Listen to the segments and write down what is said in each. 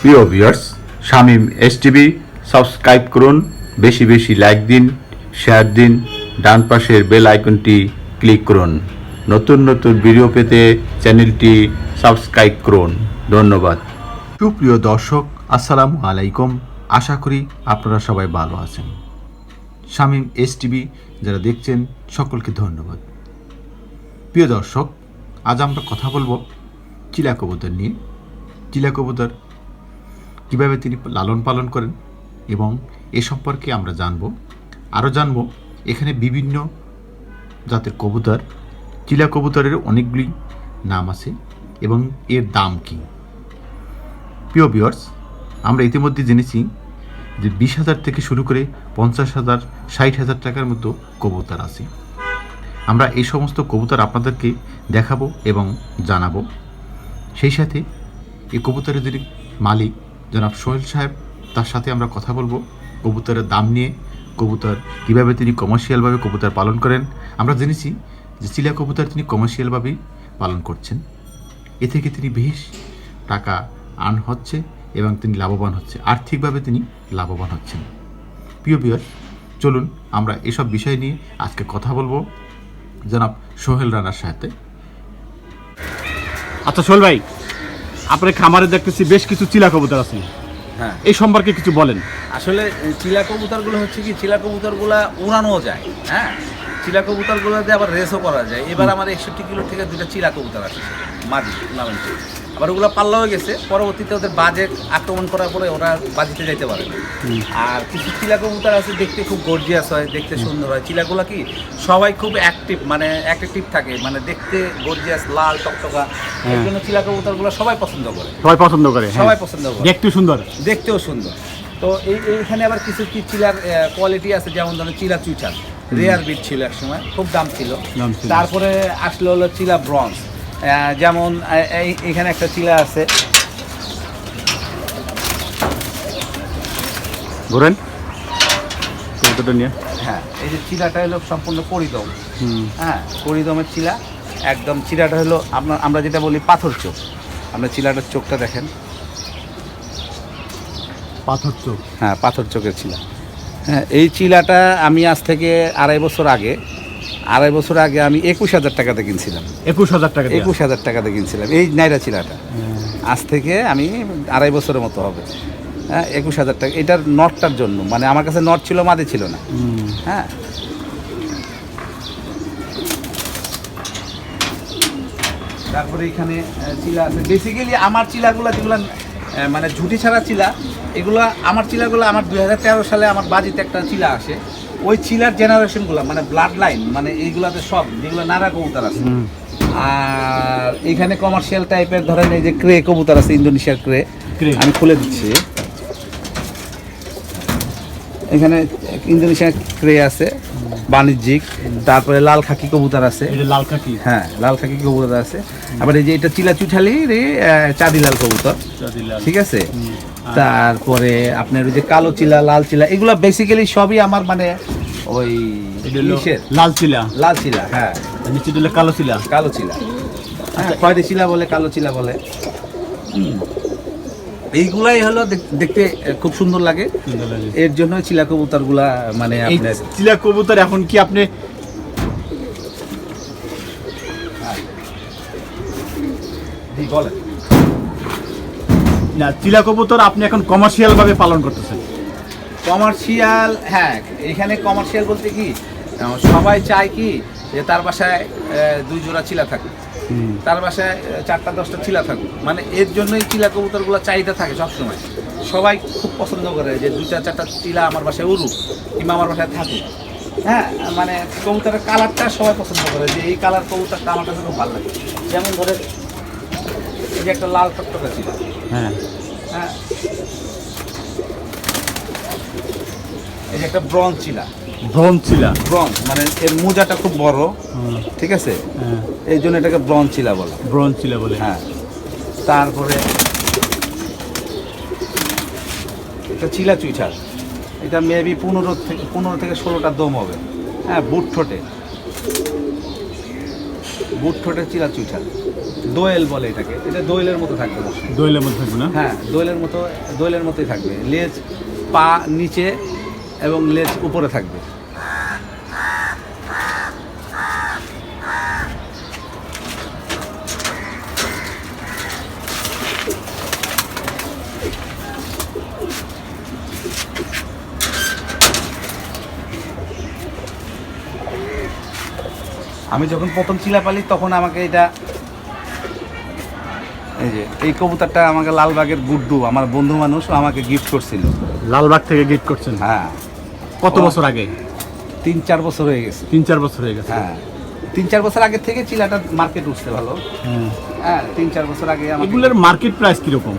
প্রিয় viewers Shamim S TV subscribe করুন, বেশি বেশি লাইক দিন, শেয়ার দিন, ডান পাশের বেল আইকনটি ক্লিক করুন। নতুন নতুন ভিডিও পেতে চ্যানেলটি সাবস্ক্রাইব করুন। ধন্যবাদ। সুপ্রিয় দর্শক, আসসালামু আলাইকুম। আশা করি আপনারা সবাই ভালো আছেন। শামিম এস টিভি যারা দেখছেন, সকলকে ধন্যবাদ। প্রিয় দর্শক, আজ আমরা কথা বলব চিলা কবুতর নিয়ে। চিলা কবুতর কীভাবে তিনি লালন পালন করেন এবং এ সম্পর্কে আমরা জানব। আরও জানব, এখানে বিভিন্ন জাতের কবুতর, চিলা কবুতরের অনেকগুলি নাম আছে এবং এর দাম কী। প্রিয় বিয়ার্স আমরা ইতিমধ্যে জেনেছি যে বিশ হাজার থেকে শুরু করে পঞ্চাশ হাজার, ষাট হাজার টাকার মতো কবুতর আছে। আমরা এই সমস্ত কবুতর আপনাদেরকে দেখাবো এবং জানাব। সেই সাথে এই কবুতরের যিনি মালিক জনাব সোহেল সাহেব, তার সাথে আমরা কথা বলব। কবুতরের দাম নিয়ে, কবুতর কীভাবে তিনি কমার্শিয়ালভাবে কবুতর পালন করেন, আমরা জেনেছি যে চিলা কবুতর তিনি কমার্শিয়ালভাবেই পালন করছেন। এ থেকে তিনি বেশ টাকা আর্ন হচ্ছে এবং তিনি লাভবান হচ্ছে, আর্থিকভাবে তিনি লাভবান হচ্ছেন। প্রিয় বিয়ার চলুন আমরা এসব বিষয় নিয়ে আজকে কথা বলব জনাব সোহেল রানার সাথে। আচ্ছা সোহেল ভাই আপনার খামারে দেখতেছি বেশ কিছু চিলা কবুতর আছে। হ্যাঁ। এই সম্পর্কে কিছু বলেন। আসলে চিলা কবুতরগুলো হচ্ছে কি চিলা কবুতরগুলো উড়ানো যায় হ্যাঁ? চিলা কবুতরগুলোতে আবার রেসও করা যায়। এবার আমার একষট্টি কিলো থেকে দুটো চিলা কবুতর আছে মাঝি টুর্নামেন্ট আবার ওগুলো পাল্লাও গেছে। পরবর্তীতে ওদের বাজে আক্রমণ করার পরে ওরা বাজিতে যাইতে পারে না। আর কিছু চিলা কবুতর আছে দেখতে খুব গর্জিয়াস হয় দেখতে সুন্দর হয়। চিলাগুলো কি সবাই খুব অ্যাক্টিভ মানে অ্যাক্টিভ থাকে মানে দেখতে গর্জিয়াস লাল টকটকা। এর জন্য চিলা কবুতরগুলো সবাই পছন্দ করে। সবাই পছন্দ করে হ্যাঁ। সবাই পছন্দ করে। দেখতে সুন্দর। দেখতেও সুন্দর। তো এই এইখানে আবার কিছু কি চিলার কোয়ালিটি আছে যেমন ধরুন চিলা চুইচাল রেয়ার বিট ছিল একসময় খুব দাম ছিল। দাম ছিল। তারপরে আসলো হলো চিলা ব্রঞ্জ যেমন এখানে একটা চিলা আছে। ঘুরেন। নিয়ে। হ্যাঁ এই যে চিলাটা হলো সম্পূর্ণ পরিদম। হুম। হ্যাঁ পরিদমের চিলা একদম চিলাটা হলো আপনার আমরা যেটা বলি পাথর চোখ। আপনার চিলাটার চোখটা দেখেন। পাথর চোখ। হ্যাঁ পাথর চোখের চিলা হ্যাঁ এই চিলাটা আমি আজ থেকে আড়াই বছর আগে আড়াই বছর আগে আমি একুশ হাজার টাকাতে কিনছিলাম। একুশ হাজার টাকা একুশ হাজার টাকাতে কিনছিলাম। এই নাইরা চিলাটা। আজ থেকে আমি আড়াই বছরের মতো হবে। হ্যাঁ একুশ হাজার টাকা। এটার নটটার জন্য। মানে আমার কাছে নট ছিল মাদে ছিল না। হ্যাঁ। তারপরে এখানে চিলা আছে। বেসিক্যালি আমার চিলাগুলো যেগুলো মানে ঝুটি ছাড়া চিলা এগুলো আমার চিলাগুলো আমার দুই হাজার তেরো সালে আমার বাজিতে একটা চিলা আসে। ওই চিলার জেনারেশনগুলো মানে ব্লাড লাইন মানে এইগুলাতে সব যেগুলো নারা কবুতর আছে। আর এখানে কমার্শিয়াল টাইপের ধরেন এই যে ক্রে কবুতর আছে ইন্দোনেশিয়ার ক্রে। আমি খুলে দিচ্ছি। এখানে ইন্দোনেশিয়ার ক্রে আছে বাণিজ্যিক তারপরে লাল খাকি কবুতর আছে। লাল কাকি হ্যাঁ লাল খাকি কবুতর আছে। আবার এই যে এটা চিলা চুঠালি রে চাঁদি লাল কবুতর। ঠিক আছে? তারপরে আপনার ওই যে কালো চিলা লাল চিলা এগুলো বেসিক্যালি সবই আমার মানে ওই লাল চিলা। লাল চিলা হ্যাঁ। নিচে দিলে কালো চিলা। কালো চিলা। হ্যাঁ চিলা বলে কালো চিলা বলে। এইগুলাই হলো দেখতে খুব সুন্দর লাগে। এর জন্য চিলা কবুতরগুলা মানে এই আপনার চিলা কবুতর এখন কি আপনি বলেন। না চিলা কবুতর আপনি এখন কমার্শিয়াল ভাবে পালন করতেছেন। কমার্শিয়াল হ্যাঁ এখানে কমার্শিয়াল বলতে কি সবাই চায় কি যে তার বাসায় দুই জোড়া চিলা থাকুক। তার বাসায় চারটা দশটা চিলা থাকুক। মানে এর জন্যই চিলা কবুতরগুলো চাহিদা থাকে সবসময়। সবাই খুব পছন্দ করে যে দুইটা চারটা চিলা আমার বাসায় উড়ুক কিংবা আমার বাসায় থাকুক। হ্যাঁ মানে কবুতরের কালারটা সবাই পছন্দ করে যে এই কালার কবুতরটা আমার কাছে খুব ভালো লাগে। যেমন ধরে যে একটা লাল টকটকা চিলা হ্যাঁ। হ্যাঁ। এই যে একটা ব্রঞ্জ চিলা ব্রন চিলা ব্রঞ্জ মানে এর মোজাটা খুব বড় ঠিক আছে? হ্যাঁ। এই জন্য এটাকে ব্রঞ্জ চিলা বলা। ব্রন চিলা বলে। হ্যাঁ। তারপরে এটা চিলা চুইঠাল এটা মেবি পনেরো থেকে পনেরো থেকে ষোলোটা দম হবে। হ্যাঁ বুট ঠোঁটে। বুট ঠোঁটের চিলা চুইঠাল দোয়েল বলে এটাকে। এটা দোয়েলের মতো থাকবে। দোয়েলের মতো থাকবে না? হ্যাঁ দোয়েলের মতো দোয়েলের মতোই থাকবে। লেজ পা নিচে এবং লেজ উপরে থাকবে। আমি যখন প্রথম চিলা পালি তখন আমাকে এটা এই যে এই কবুতরটা আমাকে লালবাগের গুড্ডু আমার বন্ধু মানুষ আমাকে গিফট করছিল। লালবাগ থেকে গিফট করছেন? হ্যাঁ। কত বছর আগে? তিন চার বছর হয়ে গেছে। তিন চার বছর হয়ে গেছে? হ্যাঁ। তিন চার বছর আগে থেকে চিলাটা মার্কেট উঠছে ভালো। হ্যাঁ। তিন চার বছর আগে এগুলোর মার্কেট প্রাইস কীরকম?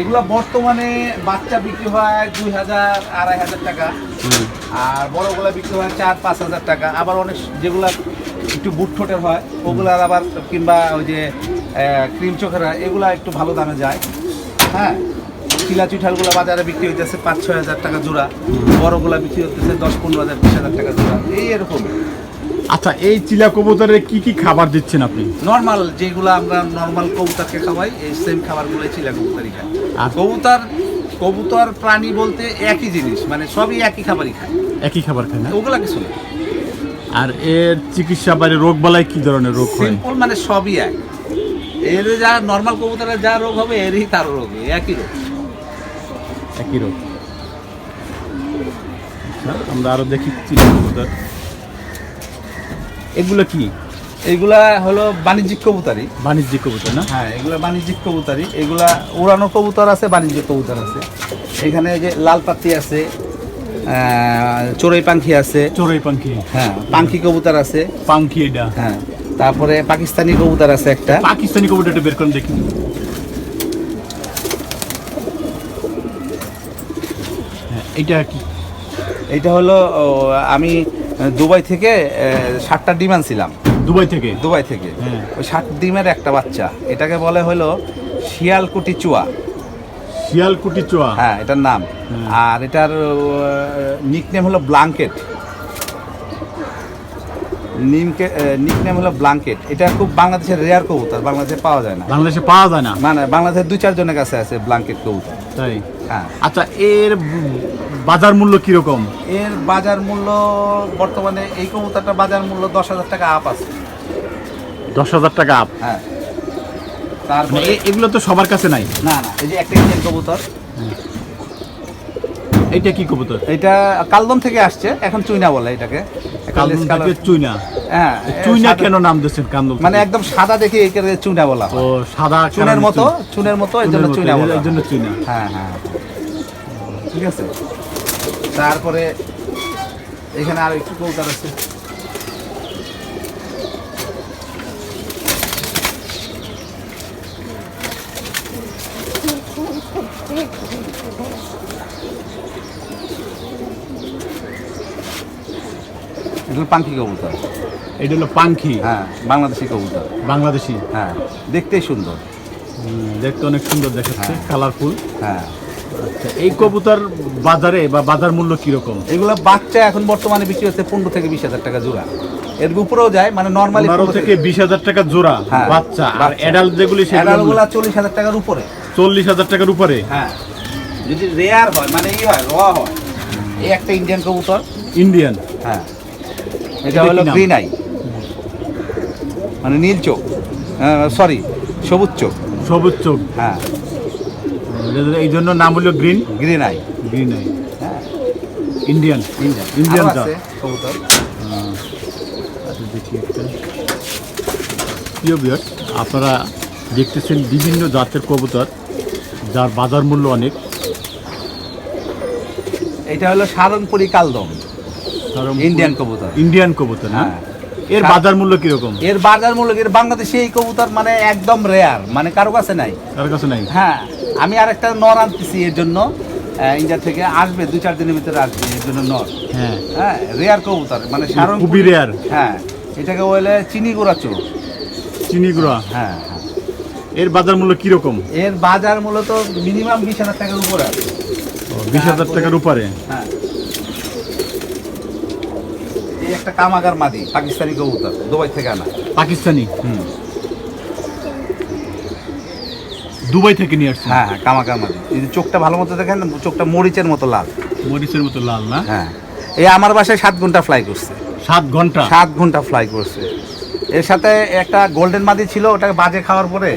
এগুলো বর্তমানে বাচ্চা বিক্রি হয় দুই হাজার আড়াই হাজার টাকা। আর বড়গুলো বিক্রি হয় চার পাঁচ হাজার টাকা। আবার অনেক যেগুলা একটু বুট ঠোঁটের হয় ওগুলার আবার কিংবা ওই যে ক্রিম চোখের হয় এগুলা একটু ভালো দামে যায়। হ্যাঁ চিলা চুঠালগুলো বাজারে বিক্রি হইতেছে পাঁচ ছয় হাজার টাকা জোড়া বড়গুলা বিক্রি হতেছে দশ পনেরো হাজার বিশ হাজার টাকা জোড়া এই এরকম। আচ্ছা এই চিলা কবুতরে কি কি খাবার দিচ্ছেন আপনি? নর্মাল যেগুলো আমরা নর্মাল কবুতরকে খাওয়াই এই সেম খাবারগুলোই চিলা কবুতরই খায়। আর- কবুতর কবুতর প্রাণী বলতে একই জিনিস মানে সবই একই খাবারই খায়। একই খাবার খায় না? ওগুলা কিছু না। আর এর চিকিৎসা বাইরে রোগ বালাই কি ধরনের রোগ হয়? সিম্পল মানে সবই এক। এর যা নর্মাল কবুতরের যা রোগ হবে এরই তার রোগ একই রোগ। একই রোগ। আচ্ছা আমরা আরও দেখি চিলা কবুতর। এগুলো কি? এগুলা হলো বাণিজ্যিক কবুতরই। বাণিজ্যিক কবুতর না? হ্যাঁ এগুলা বাণিজ্যিক কবুতরই। এগুলা উড়ানো কবুতর আছে বাণিজ্যিক কবুতর আছে। এখানে যে লাল পাতি আছে চড়ুই পাখি আছে। চোরাই পাখি হ্যাঁ পাখি কবুতর আছে। পাখি এটা। হ্যাঁ তারপরে পাকিস্তানি কবুতর আছে একটা। পাকিস্তানি কবুতরটা বের করেন দেখি। হ্যাঁ, এইটা কি? এইটা হলো আমি দুবাই থেকে ষাটটা ডিম আনছিলাম। দুবাই থেকে? দুবাই থেকে। হ্যাঁ। ওই ষাট ডিমের একটা বাচ্চা। এটাকে বলে হলো শিয়ালকুটি চুয়া। শিয়ালকুটি চোয়া। হ্যাঁ এটার নাম। আর এটার নিকনেম হলো ব্লাঙ্কেট। নিমকে নিকনেম হলো ব্লাঙ্কেট। এটা খুব বাংলাদেশের রেয়ার কবুতর বাংলাদেশে পাওয়া যায় না। বাংলাদেশে পাওয়া যায় না? মানে বাংলাদেশের দুই চারজনের কাছে আছে ব্লাঙ্কেট কবুতর। তাই? হ্যাঁ। আচ্ছা এর বাজার মূল্য কীরকম? এর বাজার মূল্য বর্তমানে এই কবুতরটার বাজার মূল্য দশ হাজার টাকা আপ আছে। দশ হাজার টাকা আপ হ্যাঁ। তারপরে এগুলো তো সবার কাছে নাই? না না এই যে একটা ইন্ডিয়ান কবুতর। এইটা কি কবুতর? এটা কালদম থেকে আসছে এখন চুইনা বলে এটাকে। থেকে চুইনা? হ্যাঁ চুইনা কেন নাম কান্দুল মানে একদম সাদা দেখে চুইনা বলা ও সাদা চুনের মতো চুনের মতো এই চুনের জন্য চুইনা বলা এই জন্য চুইনা। হ্যাঁ হ্যাঁ। ঠিক আছে। তারপরে এখানে আর একটু কৌতার আছে। এটা পাঙ্কি কবুতর। এটা হলো পাঙ্খি হ্যাঁ বাংলাদেশি কবুতর। বাংলাদেশি? হ্যাঁ দেখতেই সুন্দর। দেখতে অনেক সুন্দর দেখাচ্ছে হ্যাঁ। কালারফুল হ্যাঁ। আচ্ছা এই কবুতর বাজারে বা বাজার মূল্য কীরকম? এগুলো বাচ্চা এখন বর্তমানে বিক্রি হচ্ছে পনেরো থেকে বিশ হাজার টাকা জোড়া। এর উপরেও যায় মানে নর্মালি পনেরো থেকে বিশ হাজার টাকা জোড়া হ্যাঁ, বাচ্চা। আর। অ্যাডাল্ট যেগুলি সেগুলো চল্লিশ হাজার টাকার উপরে। চল্লিশ হাজার টাকার উপরে? হ্যাঁ। যদি রেয়ার হয় মানে ই হয় র হয় এই একটা ইন্ডিয়ান কবুতর। ইন্ডিয়ান হ্যাঁ। এটা হলো গ্রিন আই। মানে নীল চোখ। সরি সবুজ চোখ। সবুজ চোখ। হ্যাঁ। এই জন্য নাম হলো green. Green eye. Green eye. হ্যাঁ। ইন্ডিয়ান। ইন্ডিয়ান। ইন্ডিয়ান কবুতর আচ্ছা, দেখি একটা। প্রিয় বিয়ার আপনারা দেখতেছেন বিভিন্ন জাতের কবুতর যার বাজার মূল্য অনেক। এটা হলো সারংপুরি কালদম। ইন্ডিয়ান কবুতর। ইন্ডিয়ান কবুতর হ্যাঁ। এর বাজার মূল্য কীরকম? এর বাজার মূল্য এর বাংলাদেশে এই কবুতর মানে একদম রেয়ার মানে কারও কাছে নাই। কার কাছে নাই? হ্যাঁ আমি আর একটা নর আনতেছি এর জন্য। ইন্ডিয়া থেকে আসবে দু চার দিনের ভিতরে আসবে এর জন্য নর। হ্যাঁ। হ্যাঁ রেয়ার কবুতর মানে সারং খুবই রেয়ার হ্যাঁ এটাকে বলে চিনি গুঁড়া চোখ চিনিগুড়া? হ্যাঁ হ্যাঁ। এর বাজার মূল্য কীরকম? এর বাজার মূলত মিনিমাম বিশ হাজার টাকার উপরে। বিশ হাজার টাকার উপরে? হ্যাঁ। একটা কামাগার মাদি পাকিস্তানি কবুতর দুবাই থেকে আনা। পাকিস্তানি? হুম। দুবাই থেকে নিয়ে আসছেন? হ্যাঁ হ্যাঁ কামাগার মাদি। এই যে চোখটা ভালো মতো দেখেন চোখটা মরিচের মতো লাল। মরিচের মতো লাল না? হ্যাঁ। এই আমার বাসায় সাত ঘণ্টা ফ্লাই করছে। সাত ঘণ্টা? সাত ঘণ্টা ফ্লাই করছে। এর সাথে একটা গোল্ডেন মাদি ছিল ওটাকে বাজে খাওয়ার পরে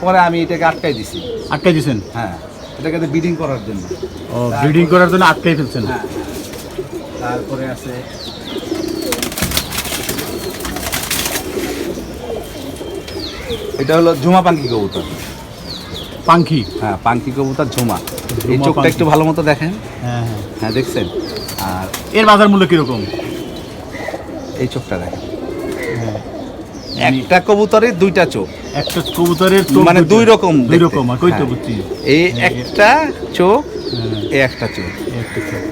পরে আমি এটাকে আটকাই দিছি। আটকাই দিয়েছেন হ্যাঁ এটাকে ব্রিডিং করার জন্য। ও ব্রিডিং করার জন্য আটকাই ফেলছেন? হ্যাঁ। তারপরে আছে এটা হলো ঝুমা পাঙ্কি কবুতর। পাঙ্খি হ্যাঁ পাঙ্কি কবুতর ঝুমা। এই চোখটা একটু ভালো মতো দেখেন। হ্যাঁ হ্যাঁ। হ্যাঁ দেখছেন? আর এর বাজার মূল্য কীরকম? এই চোখটা দেখেন। হ্যাঁ। একটা কবুতরের দুইটা চোখ। একটা কবুতরের মানে দুই রকম দুই রকম কই তো হ্যাঁ। বুঝছি। এই একটা চোখ এই একটা চোখ। এই একটা চোখ।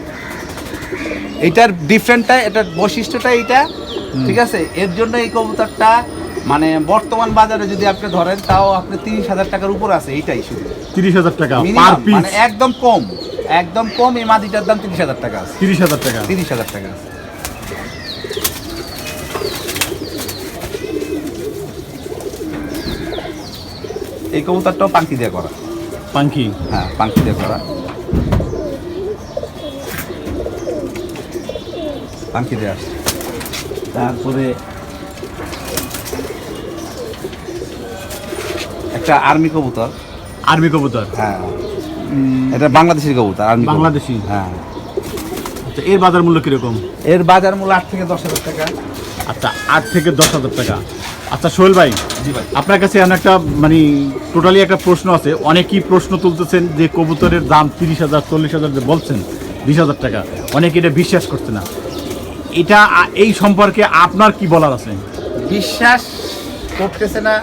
এটার ডিফারেন্টটা এটার বৈশিষ্ট্যটা এইটা ঠিক আছে? এর জন্য এই কবুতরটা মানে বর্তমান বাজারে যদি আপনি ধরেন তাও আপনি তিরিশ হাজার টাকার উপর আছে এইটাই শুধু। তিরিশ হাজার টাকা পার পিস মানে একদম কম একদম কম এই মাদিটার দাম তিরিশ হাজার টাকা আছে। তিরিশ হাজার টাকা। তিরিশ হাজার টাকা আছে। এই কবুতরটাও পাঙ্কি দিয়ে করা। পাঙ্কি? হ্যাঁ পাঙ্কি দিয়ে করা। পাঙ্কি দিয়ে আসছে। তারপরে একটা আর্মি কবুতর। আর্মি কবুতর? হ্যাঁ। এটা বাংলাদেশের কবুতর আর্মি। বাংলাদেশি? হ্যাঁ। আচ্ছা এর বাজার মূল্য কীরকম? এর বাজার মূল্য আট থেকে দশ হাজার টাকা। আচ্ছা আট থেকে দশ হাজার টাকা। আচ্ছা সোহেল ভাই জি ভাই। আপনার কাছে এমন একটা মানে টোটালি একটা প্রশ্ন আছে। অনেকেই প্রশ্ন তুলতেছেন যে কবুতরের দাম তিরিশ হাজার চল্লিশ হাজার যে বলছেন বিশ হাজার টাকা। অনেকে এটা বিশ্বাস করছে না। এটা এই সম্পর্কে আপনার কি বলার আছে? বিশ্বাস করতেছে না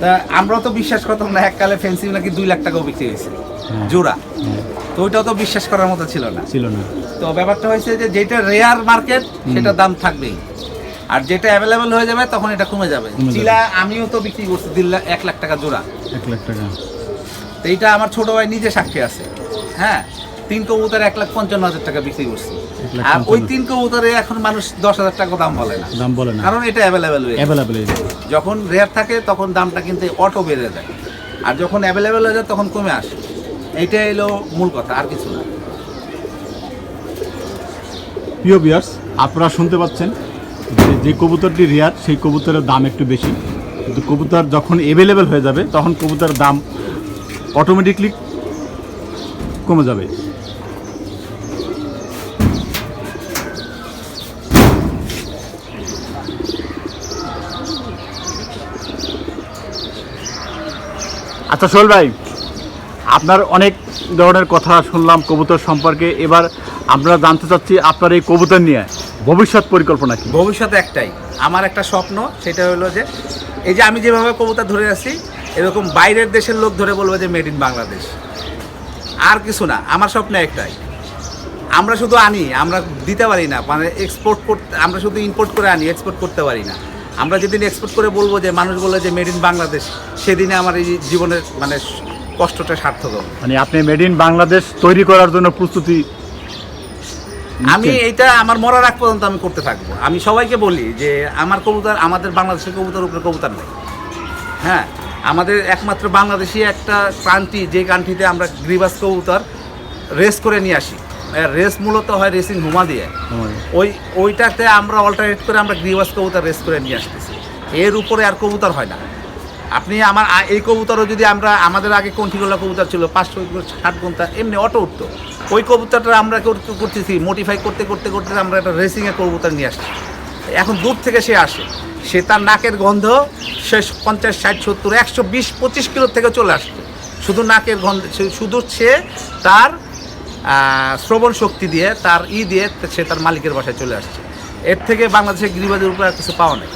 তা আমরাও তো বিশ্বাস করতাম না এককালে ফেন্সি নাকি দুই লাখ টাকাও বিক্রি হয়েছে। জোড়া। তো ওইটাও তো বিশ্বাস করার মতো ছিল না। ছিল না। তো ব্যাপারটা হয়েছে যে যেটা রেয়ার মার্কেট সেটা দাম থাকবেই। আর যেটা অ্যাভেলেবেল হয়ে যাবে তখন এটা কমে যাবে। চিলা আমিও তো বিক্রি করছি দেড় লাখ এক লাখ টাকা জোড়া। এক লাখ টাকা। তো এইটা আমার ছোট ভাই নিজে সাক্ষী আছে। হ্যাঁ তিন কবুতর এক লাখ পঞ্চান্ন হাজার টাকা বিক্রি করছি। আর ওই তিন কবুতরে এখন মানুষ দশ হাজার টাকা দাম বলে না। দাম বলে না। কারণ এটা অ্যাভেলেবেল। অ্যাভেলেবেল যখন রেয়ার থাকে তখন দামটা কিন্তু অটো বেড়ে যায়। আর যখন অ্যাভেলেবেল হয়ে যায় তখন কমে আসে। এইটা এলো মূল কথা আর কিছু না। প্রিয় বিয়ার্স আপনারা শুনতে পাচ্ছেন যে যে কবুতরটি রেয়ার সেই কবুতরের দাম একটু বেশি। কিন্তু কবুতর যখন অ্যাভেলেবেল হয়ে যাবে তখন কবুতরের দাম অটোমেটিকলি কমে যাবে। আচ্ছা সোহেল ভাই, আপনার অনেক ধরনের কথা শুনলাম কবুতর সম্পর্কে। এবার আমরা জানতে চাচ্ছি আপনার এই কবুতর নিয়ে ভবিষ্যৎ পরিকল্পনা কি? ভবিষ্যতে একটাই। আমার একটা স্বপ্ন, সেটা হলো যে এই যে আমি যেভাবে কবুতর ধরে আছি, এরকম বাইরের দেশের লোক ধরে বলবে যে মেড ইন বাংলাদেশ। আর কিছু না, আমার স্বপ্ন একটাই। আমরা শুধু আনি, আমরা দিতে পারি না মানে এক্সপোর্ট করতে আমরা শুধু ইম্পোর্ট করে আনি এক্সপোর্ট করতে পারি না। আমরা যেদিন এক্সপোর্ট করে বলব যে মানুষ বলে যে মেড ইন বাংলাদেশ সেদিনে আমার এই জীবনের মানে কষ্টটা সার্থক হবে। মানে আপনি মেড ইন বাংলাদেশ তৈরি করার জন্য প্রস্তুতি আমি এইটা আমার মরার আগ পর্যন্ত আমি করতে থাকব। আমি সবাইকে বলি যে আমার কবুতর আমাদের বাংলাদেশের কবুতর উপরে কবুতর নেই। হ্যাঁ আমাদের একমাত্র বাংলাদেশি একটা কান্ট্রি যে কান্ট্রিতে আমরা গ্রিবাস কবুতর রেস করে নিয়ে আসি। রেস মূলত হয় রেসিং হুমা দিয়ে। ওই ওইটাতে আমরা অল্টারনেট করে আমরা গ্রিবাস কবুতর রেস করে নিয়ে আসতেছি। এর উপরে আর কবুতর হয় না। আপনি আমার এই কবুতরও যদি আমরা আমাদের আগে কন্ঠিগোলা কবুতর ছিল পাঁচশো ষাট ঘণ্টা এমনি অটো উঠতো। ওই কবুতরটা আমরা করতে- করতেছি মডিফাই করতে করতে করতে আমরা একটা রেসিংয়ের কবুতর নিয়ে আসছি। এখন দূর থেকে সে আসে। সে তার নাকের গন্ধ সে পঞ্চাশ ষাট সত্তর একশো বিশ পঁচিশ কিলো থেকে চলে আসছে। শুধু নাকের গন্ধ শুধু সে তার শ্রবণ শক্তি দিয়ে, তার ই দিয়ে সে তার মালিকের বাসায় চলে আসছে। এর থেকে বাংলাদেশের গিরিবাদের উপরে আর কিছু পাওয়া নেই।